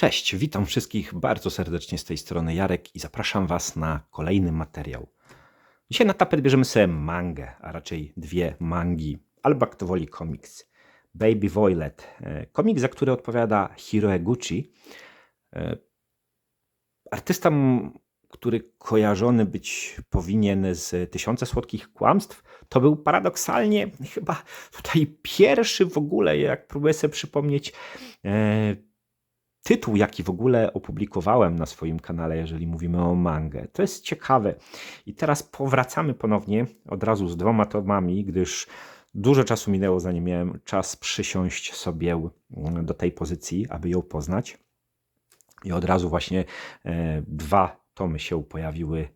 Cześć, witam wszystkich bardzo serdecznie z tej strony Jarek i zapraszam Was na kolejny materiał. Dzisiaj na tapet bierzemy sobie mangę, a raczej dwie mangi, albo jak to woli komiks. Baby Violet, e, komiks, za który odpowiada Hiro Eguchi. E, Artysta, który kojarzony być powinien z Tysiące Słodkich Kłamstw, to był paradoksalnie chyba tutaj pierwszy w ogóle, jak próbuję sobie przypomnieć, e, tytuł, jaki w ogóle opublikowałem na swoim kanale, jeżeli mówimy o mangę. To jest ciekawe. I teraz powracamy ponownie od razu z dwoma tomami, gdyż dużo czasu minęło, zanim miałem czas przysiąść sobie do tej pozycji, aby ją poznać. I od razu właśnie e, dwa tomy się pojawiły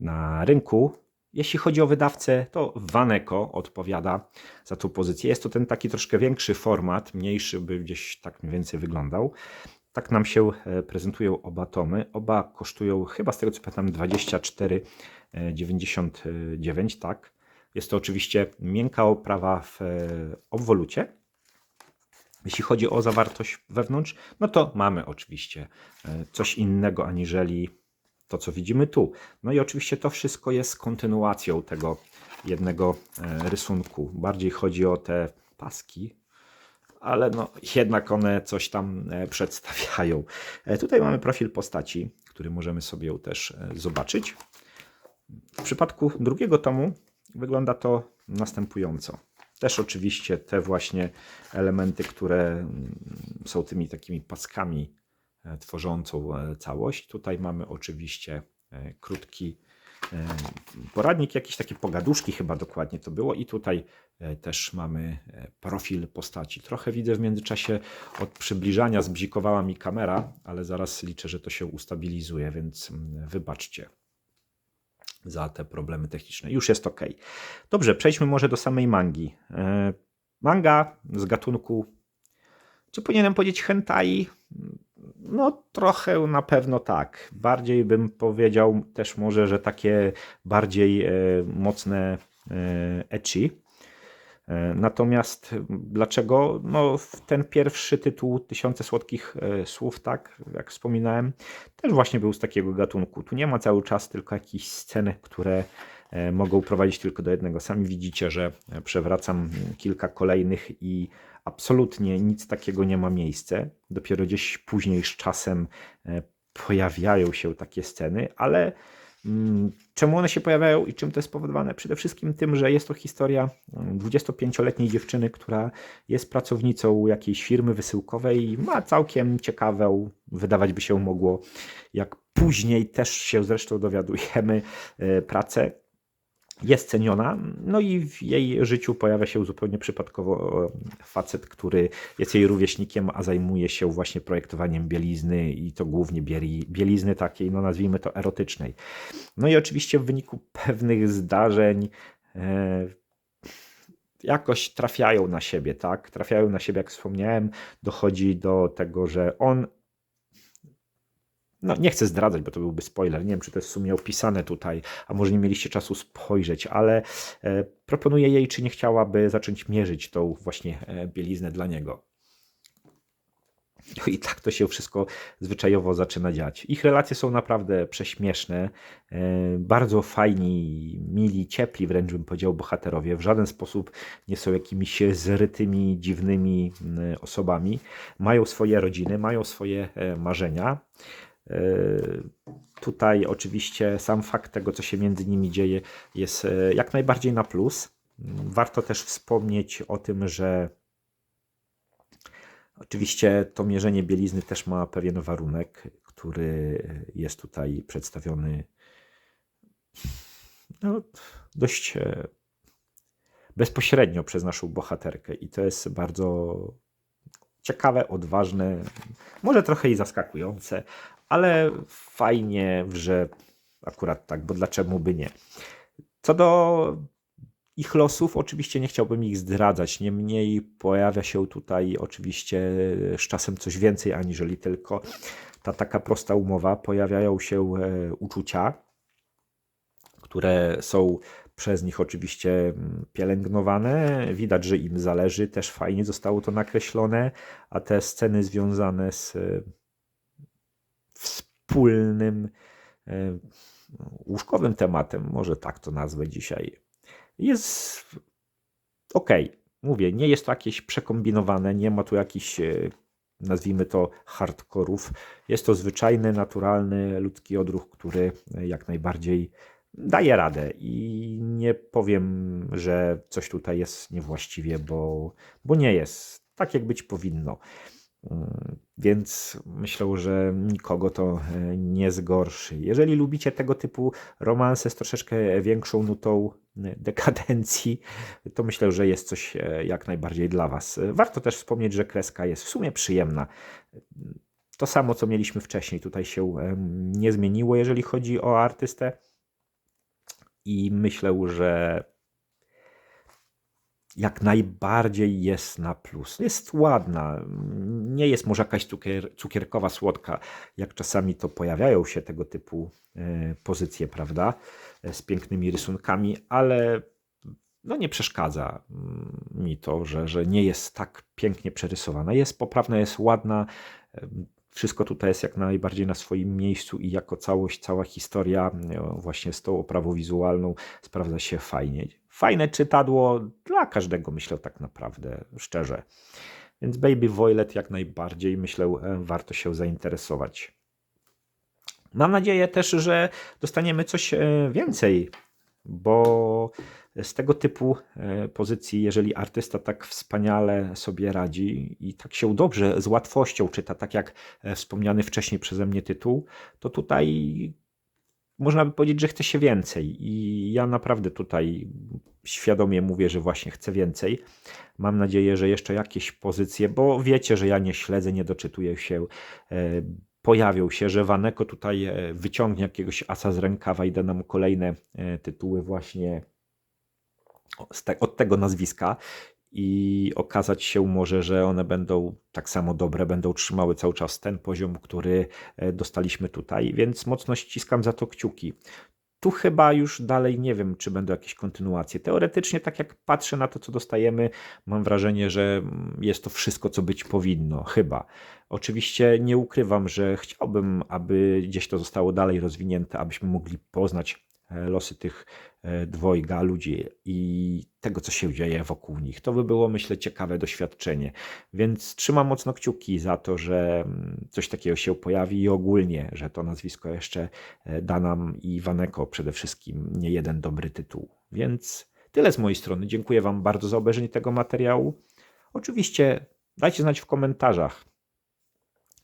na rynku. Jeśli chodzi o wydawcę, to Waneko odpowiada za tą pozycję. Jest to ten taki troszkę większy format, mniejszy by gdzieś tak mniej więcej wyglądał. Tak nam się e, prezentują oba tomy. Oba kosztują chyba z tego co pamiętam 24,99, tak. Jest to oczywiście miękka oprawa w e, obwolucie. Jeśli chodzi o zawartość wewnątrz, no to mamy oczywiście e, coś innego aniżeli to, co widzimy tu. No i oczywiście to wszystko jest kontynuacją tego jednego rysunku. Bardziej chodzi o te paski, ale no, jednak one coś tam e, przedstawiają. E, tutaj mamy profil postaci, który możemy sobie też e, zobaczyć. W przypadku drugiego tomu wygląda to następująco. Też oczywiście te właśnie elementy, które mm, są tymi takimi paskami tworzącą całość. Tutaj mamy oczywiście krótki poradnik, jakieś takie pogaduszki chyba dokładnie to było i tutaj e, też mamy e, profil postaci. Trochę widzę w międzyczasie od przybliżania zbzikowała mi kamera, ale zaraz liczę, że to się ustabilizuje, więc mm, wybaczcie za te problemy techniczne. Już jest ok. Dobrze, przejdźmy może do samej mangi. E, manga z gatunku, czy powinienem powiedzieć hentai? No, trochę na pewno tak. Bardziej bym powiedział też może, że takie bardziej e, mocne e. E, natomiast dlaczego? No, ten pierwszy tytuł Tysiące Słodkich e, Słów, tak, jak wspominałem, też właśnie był z takiego gatunku. Tu nie ma cały czas tylko jakichś scen, które mogą prowadzić tylko do jednego. Sami widzicie, że przewracam kilka kolejnych i absolutnie nic takiego nie ma miejsca. Dopiero gdzieś później z czasem e, pojawiają się takie sceny, ale mm, czemu one się pojawiają i czym to jest spowodowane? Przede wszystkim tym, że jest to historia 25-letniej mm, dziewczyny, która jest pracownicą jakiejś firmy wysyłkowej i ma całkiem ciekawą, wydawać by się mogło, jak później też się zresztą dowiadujemy, e, pracę jest ceniona, no i w jej życiu pojawia się zupełnie przypadkowo e, facet, który jest jej rówieśnikiem, a zajmuje się właśnie projektowaniem bielizny i to głównie bieli, bielizny takiej, no nazwijmy to erotycznej. No i oczywiście w wyniku pewnych zdarzeń e, jakoś trafiają na siebie, tak? Trafiają na siebie, jak wspomniałem, dochodzi do tego, że on no, nie chcę zdradzać, bo to byłby spoiler. Nie wiem, czy to jest w sumie opisane tutaj, a może nie mieliście czasu spojrzeć, ale e, proponuję jej, czy nie chciałaby zacząć mierzyć tą właśnie e, bieliznę dla niego. I tak to się wszystko zwyczajowo zaczyna dziać. Ich relacje są naprawdę prześmieszne, e, bardzo fajni, mili, ciepli wręcz bym powiedział bohaterowie. W żaden sposób nie są jakimiś zrytymi, dziwnymi osobami. Mają swoje rodziny, mają swoje marzenia. E, tutaj oczywiście sam fakt tego, co się między nimi dzieje, jest e, jak najbardziej na plus. Warto też wspomnieć o tym, że oczywiście to mierzenie bielizny też ma pewien warunek, który jest tutaj przedstawiony no, dość e, bezpośrednio przez naszą bohaterkę i to jest bardzo ciekawe, odważne, może trochę i zaskakujące, ale fajnie, że akurat tak, bo dlaczego by nie. Co do ich losów, oczywiście nie chciałbym ich zdradzać. Niemniej pojawia się tutaj oczywiście z czasem coś więcej, aniżeli tylko ta taka prosta umowa. Pojawiają się e, uczucia, które są przez nich oczywiście pielęgnowane. Widać, że im zależy, też fajnie zostało to nakreślone, a te sceny związane z wspólnym e, łóżkowym tematem, może tak to nazwę dzisiaj. Jest ok. Mówię, nie jest to jakieś przekombinowane, nie ma tu jakichś, e, nazwijmy to, hardkorów. Jest to zwyczajny, naturalny, ludzki odruch, który e, jak najbardziej daje radę i nie powiem, że coś tutaj jest niewłaściwie, bo, bo nie jest tak, jak być powinno. Więc myślę, że nikogo to e, nie zgorszy. Jeżeli lubicie tego typu romanse z troszeczkę większą nutą e, dekadencji, to myślę, że jest coś e, jak najbardziej dla Was. Warto też wspomnieć, że kreska jest w sumie przyjemna. To samo, co mieliśmy wcześniej, tutaj się nie zmieniło, jeżeli chodzi o artystę. I myślę, że jak najbardziej jest na plus. Jest ładna, nie jest może jakaś cukier, cukierkowa, słodka, jak czasami to pojawiają się tego typu e, pozycje, prawda, e, z pięknymi rysunkami, ale no nie przeszkadza mm, mi to, że, że nie jest tak pięknie przerysowana. Jest poprawna, jest ładna. e, Wszystko tutaj jest jak najbardziej na swoim miejscu i jako całość, cała historia właśnie z tą oprawą wizualną sprawdza się fajnie. Fajne czytadło dla każdego, myślę tak naprawdę, szczerze. Więc Baby Violet jak najbardziej, myślę, e, warto się zainteresować. Mam nadzieję też, że dostaniemy coś e, więcej, bo z tego typu e, pozycji, jeżeli artysta tak wspaniale sobie radzi i tak się dobrze, z łatwością czyta, tak jak wspomniany wcześniej przeze mnie tytuł, to tutaj można by powiedzieć, że chce się więcej. I ja naprawdę tutaj świadomie mówię, że właśnie chcę więcej. Mam nadzieję, że jeszcze jakieś pozycje, bo wiecie, że ja nie śledzę, nie doczytuję się. e, Pojawią się, że Waneko tutaj e, wyciągnie jakiegoś asa z rękawa i da nam kolejne e, tytuły właśnie od tego nazwiska i okazać się może, że one będą tak samo dobre, będą trzymały cały czas ten poziom, który e, dostaliśmy tutaj, więc mocno ściskam za to kciuki. Tu chyba już dalej nie wiem, czy będą jakieś kontynuacje. Teoretycznie, tak jak patrzę na to, co dostajemy, mam wrażenie, że mm, jest to wszystko, co być powinno. Chyba. Oczywiście nie ukrywam, że chciałbym, aby gdzieś to zostało dalej rozwinięte, abyśmy mogli poznać losy tych e, dwojga ludzi i tego, co się dzieje wokół nich. To by było, myślę, ciekawe doświadczenie. Więc trzymam mocno kciuki za to, że mm, coś takiego się pojawi i ogólnie, że to nazwisko jeszcze e, da nam i Waneko przede wszystkim nie jeden dobry tytuł. Więc tyle z mojej strony. Dziękuję Wam bardzo za obejrzenie tego materiału. Oczywiście dajcie znać w komentarzach,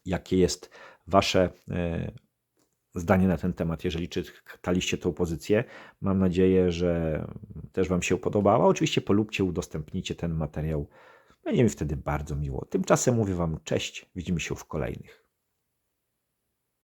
jakie jest Wasze e, zdanie na ten temat, jeżeli czytaliście tą pozycję. Mam nadzieję, że też Wam się podobała. Oczywiście polubcie, udostępnijcie ten materiał. Będzie mi wtedy bardzo miło. Tymczasem mówię Wam cześć, widzimy się w kolejnych.